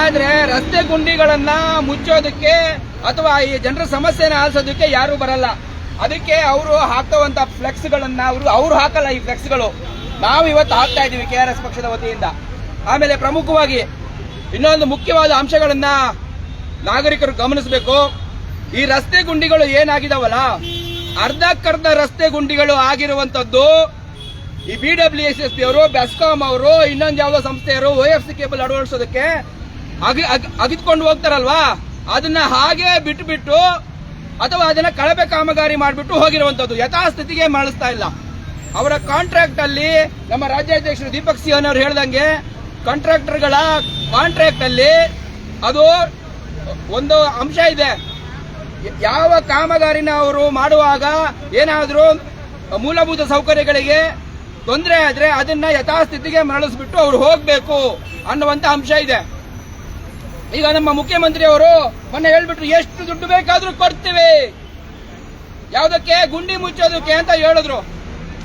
ಆದ್ರೆ ರಸ್ತೆ ಗುಂಡಿಗಳನ್ನ ಮುಚ್ಚೋದಕ್ಕೆ ಅಥವಾ ಈ ಜನರ ಸಮಸ್ಯೆನ ಆಲಿಸೋದಕ್ಕೆ ಯಾರು ಬರಲ್ಲ. ಅದಕ್ಕೆ ಅವರು ಹಾಕ್ತವಂತ ಫ್ಲೆಕ್ಸ್ ಗಳನ್ನ, ಅವರು, ಅವ್ರು ಹಾಕಲ್ಲ ಈ ಫ್ಲೆಕ್ಸ್ಗಳು. ನಾವು ಇವತ್ತು ಹಾಕ್ತಾ ಇದ್ದೀವಿ ಕೆ ಆರ್ ಎಸ್ ಪಕ್ಷದ ವತಿಯಿಂದ. ಆಮೇಲೆ ಪ್ರಮುಖವಾಗಿ ಇನ್ನೊಂದು ಮುಖ್ಯವಾದ ಅಂಶಗಳನ್ನ ನಾಗರಿಕರು ಗಮನಿಸಬೇಕು. ಈ ರಸ್ತೆ ಗುಂಡಿಗಳು ಏನಾಗಿದಾವಲ್ಲ? ಅರ್ಧಕ್ಕರ್ಧ ರಸ್ತೆ ಗುಂಡಿಗಳು ಆಗಿರುವಂತದ್ದು ಈ B W S S B ಅವರು ಬೆಸ್ಕಾಂ ಅವರು, ಇನ್ನೊಂದು ಯಾವ್ದೋ ಸಂಸ್ಥೆಯವರು ಓ ಎಫ್ ಸಿ ಕೇಬಲ್ ಅಳವಡಿಸೋದಕ್ಕೆ ಅಗಿ ಅಗ್- ಅಗಿದ್ಕೊಂಡು ಹೋಗ್ತಾರಲ್ವಾ? ಅದನ್ನ ಹಾಗೆ ಬಿಟ್ಟು ಅಥವಾ ಅದನ್ನ ಕಳಪೆ ಕಾಮಗಾರಿ ಮಾಡಿಬಿಟ್ಟು ಹೋಗಿರುವಂತದ್ದು ಯಥಾಸ್ಥಿತಿಗೆ ಮರಳಿಸ್ತಾ ಇಲ್ಲ. ಅವರ ಕಾಂಟ್ರಾಕ್ಟ್ ಅಲ್ಲಿ ನಮ್ಮ ರಾಜ್ಯಾಧ್ಯಕ್ಷರು ದೀಪಕ್ ಸಿಹನ್ ಅವರು ಹೇಳ್ದಂಗೆ ಕಾಂಟ್ರಾಕ್ಟರ್ಗಳ ಕಾಂಟ್ರಾಕ್ಟ್ ಅಲ್ಲಿ ಅದು ಒಂದು ಅಂಶ ಇದೆ. ಯಾವ ಕಾಮಗಾರಿನ ಅವರು ಮಾಡುವಾಗ ಏನಾದರೂ ಮೂಲಭೂತ ಸೌಕರ್ಯಗಳಿಗೆ ತೊಂದರೆ ಆದ್ರೆ ಅದನ್ನ ಯಥಾಸ್ಥಿತಿಗೆ ಮರಳಿಸ್ಬಿಟ್ಟು ಅವರು ಹೋಗಬೇಕು ಅನ್ನುವಂತ ಅಂಶ ಇದೆ. ಈಗ ನಮ್ಮ ಮುಖ್ಯಮಂತ್ರಿ ಅವರು ಮೊನ್ನೆ ಹೇಳ್ಬಿಟ್ರು, ಎಷ್ಟು ದುಡ್ಡು ಬೇಕಾದ್ರೂ ಕೊಡ್ತೀವಿ. ಯಾವುದಕ್ಕೆ? ಗುಂಡಿ ಮುಚ್ಚೋದಕ್ಕೆ ಅಂತ ಹೇಳಿದ್ರು.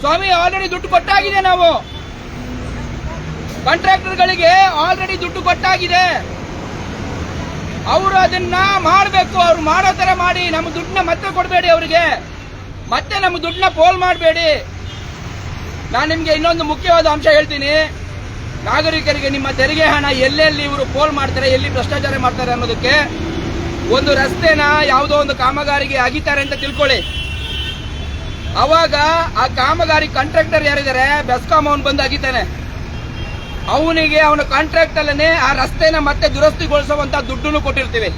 ಸ್ವಾಮಿ ಆಲ್ರೆಡಿ ದುಡ್ಡು ಕೊಟ್ಟಾಗಿದೆ ನಾವು. ಕಾಂಟ್ರಾಕ್ಟರ್ಗಳಿಗೆ ಆಲ್ರೆಡಿ ದುಡ್ಡು ಕೊಟ್ಟಾಗಿದೆ. ಅವರು ಅದನ್ನ ಮಾಡಬೇಕು, ಅವ್ರು ಮಾಡೋ ತರ ಮಾಡಿ. ನಮ್ಮ ದುಡ್ಡನ್ನ ಮತ್ತೆ ಕೊಡಬೇಡಿ ಅವರಿಗೆ. ಮತ್ತೆ ನಮ್ಮ ದುಡ್ಡನ್ನ ಪೋಲ್ ಮಾಡಬೇಡಿ. ನಾನು ನಿಮಗೆ ಇನ್ನೊಂದು ಮುಖ್ಯವಾದ ಅಂಶ ಹೇಳ್ತೀನಿ. ನಾಗರಿಕರಿಗೆ ನಿಮ್ಮ ತೆರಿಗೆ ಹಣ ಎಲ್ಲೆಲ್ಲಿ ಇವರು ಪೋಲ್ ಮಾಡ್ತಾರೆ, ಎಲ್ಲಿ ಭ್ರಷ್ಟಾಚಾರ ಮಾಡ್ತಾರೆ ಅನ್ನೋದಕ್ಕೆ ಒಂದು ರಸ್ತೆನ ಯಾವುದೋ ಒಂದು ಕಾಮಗಾರಿಗೆ ಅಗಿತಾರೆ ಅಂತ ತಿಳ್ಕೊಳ್ಳಿ. ಅವಾಗ ಆ ಕಾಮಗಾರಿ ಕಾಂಟ್ರಾಕ್ಟರ್ ಯಾರಿದ್ದಾರೆ? ಬೆಸ್ಕಾಂ ಅವನು ಬಂದು ಅಗಿತಾನೆ. ಅವನಿಗೆ ಅವನ ಕಾಂಟ್ರಾಕ್ಟ್ ಅಲ್ಲೇ ಆ ರಸ್ತೆನ ಮತ್ತೆ ದುರಸ್ತಿಗೊಳಿಸುವಂತ ದುಡ್ಡನ್ನು ಕೊಟ್ಟಿರ್ತೀವಿ.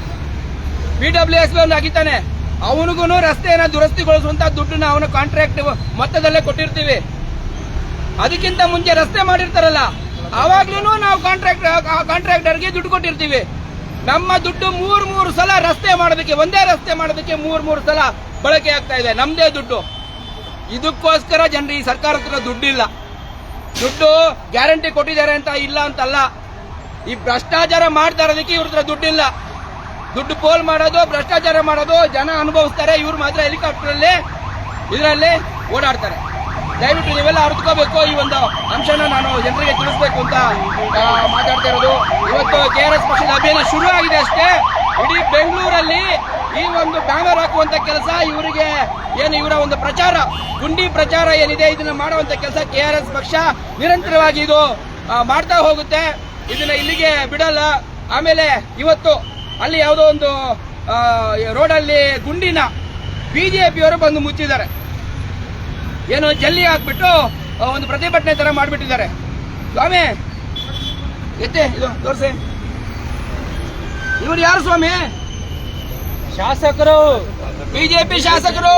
ಬಿ ಡಬ್ಲ್ಯೂ ಎಸ್ ಒಂದು ಅಗಿತಾನೆ. ಅವನಿಗೂ ರಸ್ತೆಯನ್ನ ದುರಸ್ತಿಗೊಳಿಸುವಂತ ದುಡ್ಡನ್ನ ಅವನ ಕಾಂಟ್ರಾಕ್ಟ್ ಮೊತ್ತದಲ್ಲೇ ಕೊಟ್ಟಿರ್ತೀವಿ. ಅದಕ್ಕಿಂತ ಮುಂಚೆ ರಸ್ತೆ ಮಾಡಿರ್ತಾರಲ್ಲ ಅವಾಗ್ಲೂ ನಾವು ಕಾಂಟ್ರಾಕ್ಟ್ ಕಾಂಟ್ರಾಕ್ಟರ್ಗೆ ದುಡ್ಡು ಕೊಟ್ಟಿರ್ತೀವಿ. ನಮ್ಮ ದುಡ್ಡು ಮೂರ್ ಮೂರು ಸಲ ರಸ್ತೆ ಮಾಡೋದಕ್ಕೆ ಒಂದೇ ರಸ್ತೆ ಮಾಡೋದಕ್ಕೆ ಮೂರ್ ಮೂರು ಸಲ ಬಳಕೆ ಆಗ್ತಾ ಇದೆ. ನಮ್ದೇ ದುಡ್ಡು. ಇದಕ್ಕೋಸ್ಕರ ಜನರು ಈ ಸರ್ಕಾರ ಹತ್ರ ದುಡ್ಡಿಲ್ಲ. ದುಡ್ಡು ಗ್ಯಾರಂಟಿ ಕೊಟ್ಟಿದ್ದಾರೆ ಅಂತ ಇಲ್ಲ ಅಂತಲ್ಲ. ಈ ಭ್ರಷ್ಟಾಚಾರ ಮಾಡ್ತಾ ಇರೋದಕ್ಕೆ ಇವ್ರ ಹತ್ರ ದುಡ್ಡಿಲ್ಲ. ದುಡ್ಡು ಪೋಲ್ ಮಾಡೋದು, ಭ್ರಷ್ಟಾಚಾರ ಮಾಡೋದು ಜನ ಅನುಭವಿಸ್ತಾರೆ. ಇವ್ರು ಮಾತ್ರ ಹೆಲಿಕಾಪ್ಟರ್ ಅಲ್ಲಿ ಇದರಲ್ಲಿ ಓಡಾಡ್ತಾರೆ. ದಯವಿಟ್ಟು ನೀವೆಲ್ಲ ಅರ್ಥಕೋಬೇಕು ಈ ಒಂದು ಅಂಶನ ನಾನು ಜನರಿಗೆ ತಿಳಿಸ್ಬೇಕು ಅಂತ ಮಾತಾಡ್ತಾ ಇರೋದು. ಇವತ್ತು ಕೆ ಆರ್ ಎಸ್ ಪಕ್ಷದ ಅಭಿಯಾನ ಶುರು ಆಗಿದೆ ಅಷ್ಟೇ. ಇಡೀ ಬೆಂಗಳೂರಲ್ಲಿ ಈ ಒಂದು ಬ್ಯಾನರ್ ಹಾಕುವಂತ ಕೆಲಸ ಇವರಿಗೆ ಏನು ಇವರ ಒಂದು ಪ್ರಚಾರ, ಗುಂಡಿ ಪ್ರಚಾರ ಏನಿದೆ, ಇದನ್ನ ಮಾಡುವಂತ ಕೆಲಸ ಕೆ ಆರ್ ಎಸ್ ಪಕ್ಷ ನಿರಂತರವಾಗಿ ಇದು ಮಾಡ್ತಾ ಹೋಗುತ್ತೆ. ಇದನ್ನ ಇಲ್ಲಿಗೆ ಬಿಡಲ್ಲ. ಆಮೇಲೆ ಇವತ್ತು ಅಲ್ಲಿ ಯಾವುದೋ ಒಂದು ರೋಡ್ ರೋಡಲ್ಲಿ ಗುಂಡಿನ ಬಿಜೆಪಿಯವರು ಬಂದು ಮುಚ್ಚಿದ್ದಾರೆ. ಏನೋ ಜಲ್ಲಿ ಹಾಕ್ಬಿಟ್ಟು ಒಂದು ಪ್ರತಿಭಟನೆ ತರ ಮಾಡಿಬಿಟ್ಟಿದ್ದಾರೆ. ಸ್ವಾಮಿ, ಎತ್ತೆ, ಇದು ತೋರಿಸಿ. ಇವರು ಯಾರು ಸ್ವಾಮಿ? ಶಾಸಕರು ಬಿಜೆಪಿ ಶಾಸಕರು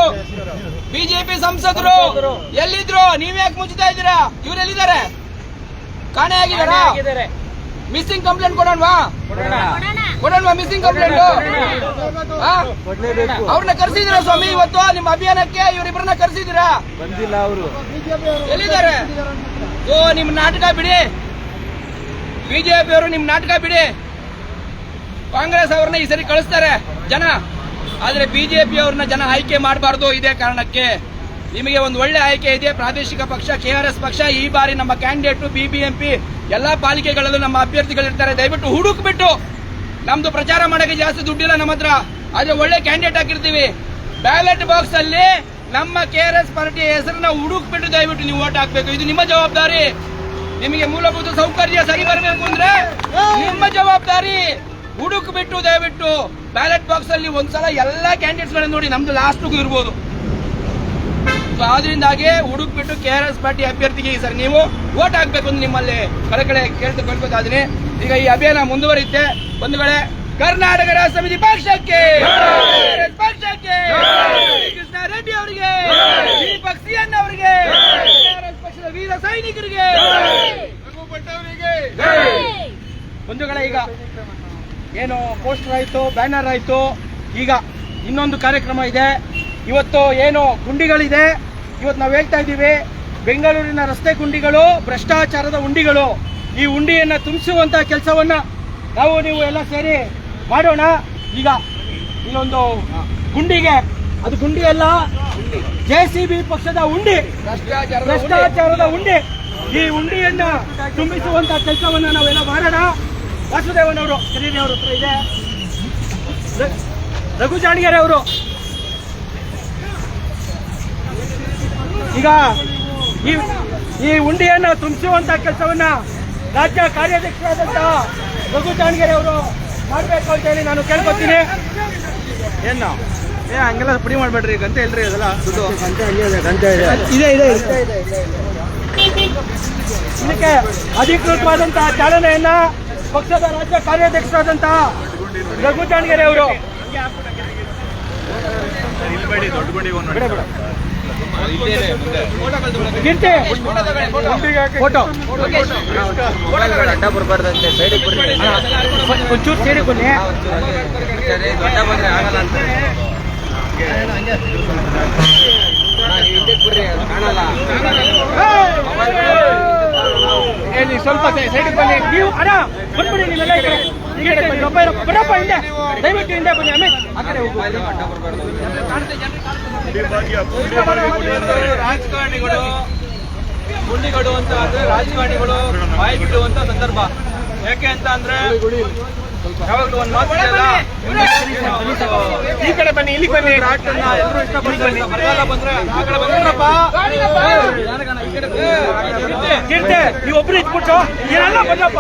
ಬಿಜೆಪಿ ಸಂಸದರು ಎಲ್ಲಿದ್ರು ನೀವ್ಯಾಕೆ ಮುಚ್ಚುತ್ತಾ ಇದ್ದೀರಾ? ಇವ್ರು ಎಲ್ಲಿದ್ದಾರೆ ಕಾಣೆ ಆಗಿದಾರಾ ಮಿಸ್ಸಿಂಗ್ ಕಂಪ್ಲೇಂಟ್ ಕೊಡೋಣವಾ? ಕೊಡೋಣ. ಕೊಡೋಣವಾ ಮಿಸ್ಸಿಂಗ್ ಕಂಪ್ಲೇಂಟ್ ಅವ್ರನ್ನ ಕರೆಸಿದಿರಾ ಸ್ವಾಮಿ ಇವತ್ತು ನಿಮ್ಮ ಅಭಿಯಾನಕ್ಕೆ? ಇವರಿಬ್ಬರನ್ನ ಕರೆಸಿದಿರಾ ಬಂದಿಲ್ಲ ಅವರು. ಎಲ್ಲಿದ್ದಾರೆ? ಓ ನಿಮ್ ನಾಟಕ ಬಿಡಿ. ಬಿಜೆಪಿ ಅವರು ನಿಮ್ ನಾಟಕ ಬಿಡಿ. ಕಾಂಗ್ರೆಸ್ ಅವ್ರನ್ನ ಈ ಸರಿ ಕಳಿಸ್ತಾರೆ. ಜನ, ಆದರೆ ಬಿಜೆಪಿ ಅವ್ರನ್ನ ಜನ ಆಯ್ಕೆ ಮಾಡಬಾರ್ದು ಇದೇ ಕಾರಣಕ್ಕೆ. ನಿಮಗೆ ಒಂದು ಒಳ್ಳೆ ಆಯ್ಕೆ ಇದೆ, ಪ್ರಾದೇಶಿಕ ಪಕ್ಷ ಕೆಆರ್ಎಸ್ ಪಕ್ಷ, ಈ ಬಾರಿ ನಮ್ಮ ಕ್ಯಾಂಡಿಡೇಟ್ ಬಿಬಿಎಂಪಿ ಎಲ್ಲಾ ಪಾಲಿಕೆಗಳಲ್ಲೂ ನಮ್ಮ ಅಭ್ಯರ್ಥಿಗಳಿರ್ತಾರೆ. ದಯವಿಟ್ಟು ಹುಡುಕ್ಬಿಟ್ಟು, ನಮ್ದು ಪ್ರಚಾರ ಮಾಡಕ್ಕೆ ಜಾಸ್ತಿ ದುಡ್ಡಿಲ್ಲ ನಮ್ಮ ಹತ್ರ, ಆದ್ರೆ ಒಳ್ಳೆ ಕ್ಯಾಂಡಿಡೇಟ್ ಹಾಕಿರ್ತೀವಿ. ಬ್ಯಾಲೆಟ್ ಬಾಕ್ಸ್ ಅಲ್ಲಿ ನಮ್ಮ ಕೆ ಆರ್ ಎಸ್ ಪಾರ್ಟಿಯ ಹೆಸರನ್ನ ಹುಡುಕ್ಬಿಟ್ಟು ದಯವಿಟ್ಟು ನೀವು ಓಟ್ ಹಾಕ್ಬೇಕು. ಇದು ನಿಮ್ಮ ಜವಾಬ್ದಾರಿ. ನಿಮಗೆ ಮೂಲಭೂತ ಸೌಕರ್ಯ ಸರಿ ಬರಬೇಕು ಅಂದ್ರೆ ನಿಮ್ಮ ಜವಾಬ್ದಾರಿ. ಹುಡುಕ್ ಬಿಟ್ಟು ದಯವಿಟ್ಟು ಬ್ಯಾಲೆಟ್ ಬಾಕ್ಸ್ ಅಲ್ಲಿ ಒಂದ್ಸಲ ಎಲ್ಲಾ ಕ್ಯಾಂಡಿಡೇಟ್ಸ್ ಗಳನ್ನ ನೋಡಿ ನಮ್ದು ಲಾಸ್ಟ್ಗೂ ಇರ್ಬೋದು. ಸೊ ಹುಡುಕ್ ಬಿಟ್ಟು ಕೆ ಆರ್ ಎಸ್ ಪಾರ್ಟಿ ಅಭ್ಯರ್ಥಿಗೆ ಈ ಸರಿ ನೀವು ವೋಟ್ ಹಾಕ್ಬೇಕು ಅಂತ ನಿಮ್ಮಲ್ಲಿ ಕಳಕಳೆ ಕಡೆ ಕೇಳ್ತಾ ಕೇಳ್ಕೊತಾ ಇದೀನಿ ಈಗ ಈ ಅಭಿಯಾನ ಮುಂದುವರಿಯುತ್ತೆ. ಒಂದು ಕಡೆ ಕರ್ನಾಟಕ ರಾಷ್ಟ್ರ ಸಮಿತಿ ಪಕ್ಷಕ್ಕೆ ಪಕ್ಷಕ್ಕೆ ಕೃಷ್ಣ ರೆಡ್ಡಿ ಅವರಿಗೆ ದೀಪಕ್ ಸಿಎನ್ ಅವರಿಗೆ ಪಕ್ಷದ ವೀರ ಸೈನಿಕರಿಗೆ ಬಂಧುಗಳೇ ಈಗ ಏನು ಪೋಸ್ಟರ್ ಆಯಿತು, ಬ್ಯಾನರ್ ಆಯಿತು, ಈಗ ಇನ್ನೊಂದು ಕಾರ್ಯಕ್ರಮ ಇದೆ. ಇವತ್ತು ಏನು ಗುಂಡಿಗಳಿದೆ, ಇವತ್ತು ನಾವು ಹೇಳ್ತಾ ಇದ್ದೀವಿ, ಬೆಂಗಳೂರಿನ ರಸ್ತೆ ಗುಂಡಿಗಳು, ಭ್ರಷ್ಟಾಚಾರದ ಉಂಡಿಗಳು. ಈ ಉಂಡಿಯನ್ನು ತುಂಬಿಸುವಂತ ಕೆಲಸವನ್ನ ನಾವು ನೀವು ಎಲ್ಲ ಸೇರಿ ಮಾಡೋಣ. ಈಗ ಇನ್ನೊಂದು ಗುಂಡಿಗೆ, ಅದು ಗುಂಡಿ ಅಲ್ಲ, ಜೆ ಸಿ ಬಿ ಪಕ್ಷದ ಉಂಡಿ, ಭ್ರಷ್ಟಾಚಾರದ ಉಂಡೆ. ಈ ಉಂಡಿಯನ್ನ ತುಂಬಿಸುವಂತ ಕೆಲಸವನ್ನ ನಾವೆಲ್ಲ ಮಾಡೋಣ. ವಾಸುದೇವನವರು ಅವ್ರ ಹತ್ರ ಇದೆ. ರಘು ಜಾಣಗೆರೆ ಅವರು. ಈಗ ಈ ಈ ಉಂಡಿಯನ್ನ ತುಂಬಿಸುವಂತ ಕೆಲಸವನ್ನ ರಾಜ್ಯ ಕಾರ್ಯಾಧ್ಯಕ್ಷರಾದಂತಹ ರಘು ಜಾಣಗೆರೆ ಅವರು ಮಾಡಬೇಕು ಅಂತ ಹೇಳಿ ನಾನು ಕೇಳ್ಕೊತೀನಿ. ಏನು ಏ ಹಂಗೆಲ್ಲ ಪುಡಿ ಮಾಡ್ಬೇಡ್ರಿ ಗಂಟೆ ಇಲ್ರಿ ಅದೆಲ್ಲ ದುಡ್ಡು. ಇದೆ ಇದೆ. ಇದಕ್ಕೆ ಅಧಿಕೃತವಾದಂತಹ ಚಾಲನೆಯನ್ನ ಪಕ್ಷದ ರಾಜ್ಯ ಕಾರ್ಯಾಧ್ಯಕ್ಷರಾದಂತಹ ರಘು ಚಾಣಗೆರೆ ಅವರು. ಫೋಟೋ. ಒಂಚೂರು ಸೇರಿ ಬನ್ನಿ. ಏನ್ ನೀವು ಸ್ವಲ್ಪ ಸೈಡ್ ಬನ್ನಿ. ನೀವು ಅಣ್ಣ ಬಂದ್ಬಿಡಿ ನೀವೆಲ್ಲ ಈ ಕಡೆ. ಈ ಕಡೆ ಬನ್ನಿ. ಒಬ್ಬ ಹಿಂದೆ. ದಯವಿಟ್ಟು ಹಿಂದೆ ಬನ್ನಿ ಆಮೇಲೆ ಆ ಕಡೆ ಹೋಗು. ರಾಜಕಾರಣಿಗಳು ಗುಂಡಿಗಳು ಅಂತ ಅಂದ್ರೆ ರಾಜಕಾರಣಿಗಳು ಬಾಯಿ ಬಿಡುವಂತ ಸಂದರ್ಭ. ಯಾಕೆ ಅಂತ ಅಂದ್ರೆ ಯಾವಾಗಲೂ ಒಂದು ಮಾತು ಇದೆಯಲ್ಲ, ಈ ಕಡೆ ಬನ್ನಿ ಇಲ್ಲಿ ಬನ್ನಿ ರಾಟನ್ನ ಎಲ್ರೂ ಇಷ್ಟಪಡ್ತಾರೆ ಬರಗಾಲ ಬಂದ್ರೆ ಆ ಕಡೆ ಬಂದ್ರಪ್ಪ ಯಾರಿಗಾನ ಈ ಕಡೆ ಬಂದ್ರೆ ಕೀರ್ತಿ ನೀವು ಒಬ್ರು ಇಟ್ಬಿಟ್ಟು ಏನೆಲ್ಲ ಬನ್ನಪ್ಪ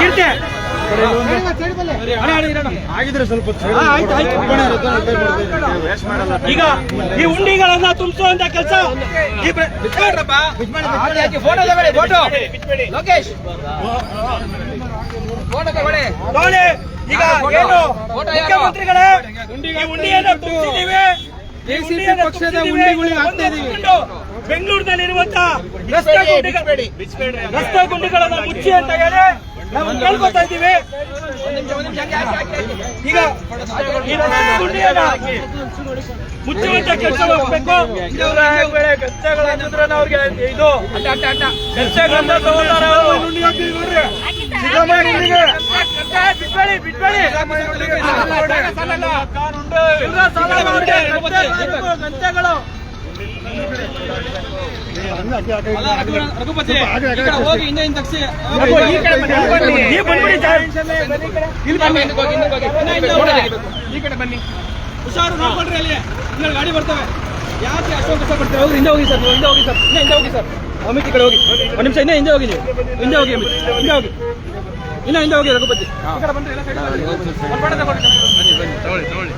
ಕೀರ್ತಿ ಈಗ ಈ ಉಂಡಿಗಳನ್ನ ತುಂಬಿಸುವಂತ ಕೆಲಸ ಲೋಕೇಶ್. ಈಗ. ಏನು ಮುಖ್ಯಮಂತ್ರಿಗಳೇ ಈ ಉಂಡಿಯನ್ನ ಪಕ್ಷದ. ಉಂಡಿಗಳಿಗೆ ಇದೀವಿ. ರಸ್ತೆ ಗುಂಡಿಗಳನ್ನ ಮುಚ್ಚಿ ಅಂತ ಹೇಳಿ ನಾವು ಕೇಳ್ಕೊತಾ ಇದ್ದೀವಿ. ಈಗ ಮುಚ್ಚುವಂತ ಕೆಲಸ ಮಾಡಬೇಕು ಗಂಟೆಗಳಂತಂದ್ರೆ ಅವ್ರಿಗೆ ಇದು ಗಂಟೆಗಳನ್ನ ತಗೊಂಡಾರ ಬಿಟ್ಬೇಡಿ ರಘುಪತಿ ಹೋಗಿ ಹಿಂದೆ ಹಿಂದೆ ತಗ್ಸಿ. ಈ ಕಡೆ ಬನ್ನಿ, ಈ ಕಡೆ ಬನ್ನಿ. ನೀವು ಬಂದ್ಬಿಡಿ ಸರ್. ಇಲ್ಲಿ ಬನ್ನಿ. ಹಿಂದೆ ಹೋಗಿ, ಹಿಂದೆ ಹೋಗಿ. ಹಿಂದೆ ಹಿಂದೆ ಫೋಟೋ ಹೋಗಿ. ತೆಗಿಬೇಕು. ಈ ಕಡೆ ಬನ್ನಿ. ಹುಷಾರು ನೋಡ್ಕೊಳ್ರಿ ಅಲ್ಲಿ. ಗಾಡಿ ಬರ್ತವೆ. ಯಾಕೆ ಅಷ್ಟೊಂದು ಕಷ್ಟ ಬರ್ತೇವೆ ಹೋಗಿ ಹಿಂದೆ ಹೋಗಿ ಸರ್ ನೀವು ಹಿಂದೆ ಹೋಗಿ ಸರ್. ಇನ್ನೇ ಹಿಂದೆ ಹೋಗಿ ಸರ್. ಅಮಿತ್ ಈ ಕಡೆ ಹೋಗಿ. ಒಂದು ನಿಮಿಷ ಇನ್ನೇ ಹಿಂದೆ ಹೋಗಿ ನೀವು. ಹಿಂದೆ ಹೋಗಿ ಅಮಿತ್. ಹಿಂದೆ ಹೋಗಿ. ಇಲ್ಲ ಹಿಂದೆ ಹೋಗಿ ರಘುಪತಿ. ಈ ಕಡೆ ಬಂದ್ರೆ ಎಲ್ಲ side ಅಲ್ಲಿ ಹೋಗಿ. ಒಂದು ಫೋಟೋ ತಗೊಳ್ಳಿ.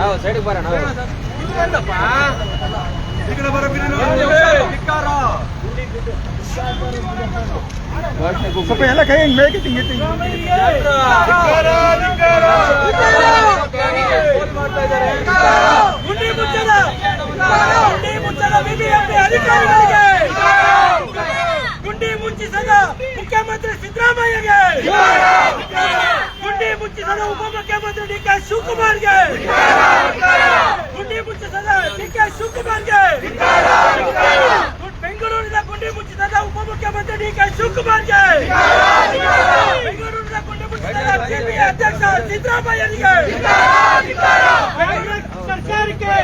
ನಾವು. ಸೈಡಿಗೆ ಬರೋಣ ಸ್ವಲ್ಪ ಎಲ್ಲ ಕೈ ಮೇಲ್ಕೆ ತಿಂಗಿ. ಗುಂಡಿ ಮುಚ್ಚಿಸದ ಮುಖ್ಯಮಂತ್ರಿ ಸಿದ್ದರಾಮಯ್ಯಗೆ. ಗುಂಡಿ ಮುಚ್ಚಿಸದ ಉಪಮುಖ್ಯಮಂತ್ರಿ ಡಿ ಕೆ ಶಿವಕುಮಾರ್ಗೆ. ಗುಂಡಿ ಮುಚ್ಚಿಸದ ಡಿ ಕೆ ಶಿವಕುಮಾರ್ಗೆ. ಬೆಂಗಳೂರಿನ ಗುಂಡಿ ಮುಚ್ಚಿಸದ ಉಪಮುಖ್ಯಮಂತ್ರಿ ಡಿ ಕೆ ಶಿವಕುಮಾರ್ಗೆ. ಬೆಂಗಳೂರಿನ ಗುಂಡಿ ಮುಚ್ಚಿಸದ ಬಿಜೆಪಿ ಅಧ್ಯಕ್ಷ ಸಿದ್ದರಾಮಯ್ಯನಿಗೆ. ಕಾಂಗ್ರೆಸ್ ಸರ್ಕಾರಕ್ಕೆ.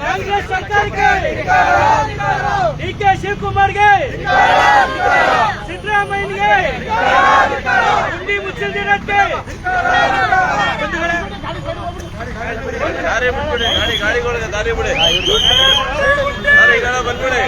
ಕಾಂಗ್ರೆಸ್ ಸರ್ಕಾರಕ್ಕೆ. ಡಿ ಕೆ ಶಿವಕುಮಾರ್ಗೆ. ಸಿದ್ದರಾಮಯ್ಯನಿಗೆ. ಗುಂಡಿ ದಾರಿ ಬಿಟ್ಬಿಡಿ ಗಾಡಿ ಗಾಡಿಗಳಿಗೆ ದಾರಿ ಬಿಡಿ. ದಾರಿ ಗಾಡಿ ಬಂದ್ಬಿಡಿ.